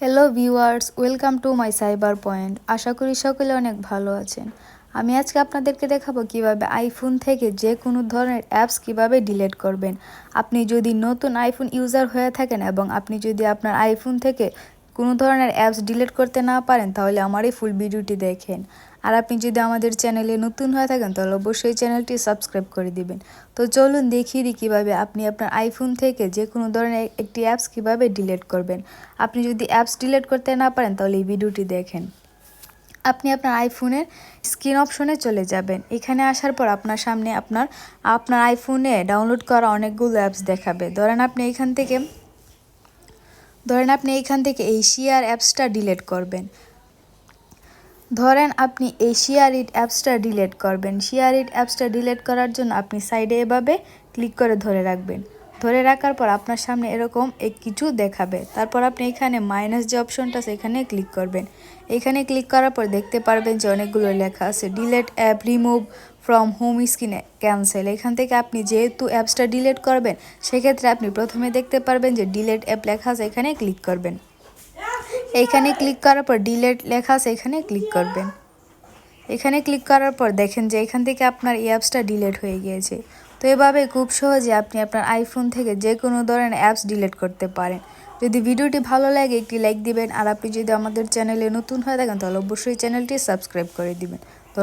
Hello viewers welcome to my cyber point আশা করি সকলে অনেক ভালো আছেন। আমি আজকে আপনাদেরকে দেখাবো কীভাবে আইফোন থেকে যে কোনো ধরনের অ্যাপস কীভাবে ডিলেট করবেন। আপনি যদি নতুন আইফোন ইউজার হয়ে থাকেন এবং আপনি যদি আপনার আইফোন থেকে কোনো ধরনের অ্যাপস ডিলিট করতে না পারেন, তাহলে আমার এই ফুল ভিডিওটি দেখেন। আর আপনি যদি আমাদের চ্যানেলে নতুন হয়ে থাকেন, তাহলে অবশ্যই চ্যানেলটি সাবস্ক্রাইব করে দিবেন। তো চলুন দেখিয়ে দিই কীভাবে আপনি আপনার আইফোন থেকে যে কোনো ধরনের একটি অ্যাপস কীভাবে ডিলিট করবেন। আপনি যদি অ্যাপস ডিলিট করতে না পারেন, তাহলে এই ভিডিওটি দেখেন। আপনি আপনার আইফোনের স্ক্রিন অপশনে চলে যাবেন। এখানে আসার পর আপনার সামনে আপনার আপনার আইফোনে ডাউনলোড করা অনেকগুলো অ্যাপস দেখাবে। ধরেন আপনি এখান থেকে ধরেন আপনি এইখান থেকে এই শেয়ার অ্যাপসটা ডিলেট করবেন। ধরেন আপনি এই শেয়ার ইট অ্যাপসটা ডিলেট করবেন শেয়ার ইট অ্যাপসটা ডিলেট করার জন্য আপনি সাইডে এভাবে ক্লিক করে ধরে রাখবেন। ধরে রাখার পর আপনার সামনে এরকম এক কিছু দেখাবে। তারপর আপনি এখানে মাইনাস যে অপশনটা এখানে ক্লিক করবেন। এখানে ক্লিক করার পর দেখতে পারবেন যে অনেকগুলো লেখা আছে delete app remove from home স্ক্রিনে ক্যান্সেল এখান থেকে আপনি যেহেতু অ্যাপসটা ডিলেট করবেন, সেক্ষেত্রে আপনি প্রথমে দেখতে পারবেন যে ডিলেট অ্যাপ লেখা আছে, এখানে ক্লিক করবেন। এইখানে ক্লিক করার পর ডিলেট লেখা আছে, এখানে ক্লিক করবেন। এখানে ক্লিক করার পর দেখেন যে এখান থেকে আপনার এই অ্যাপসটা ডিলেট হয়ে গিয়েছে। তো এভাবে খুব সহজে আপনি আপনার আইফোন থেকে যে কোনো ধরনের অ্যাপস ডিলেট করতে পারেন। যদি ভিডিওটি ভালো লাগে, একটি লাইক দিবেন, আর আপনি যদি আমাদের চ্যানেলে নতুন হয়ে থাকেন, তাহলে অবশ্যই চ্যানেলটি সাবস্ক্রাইব করে দিবেন।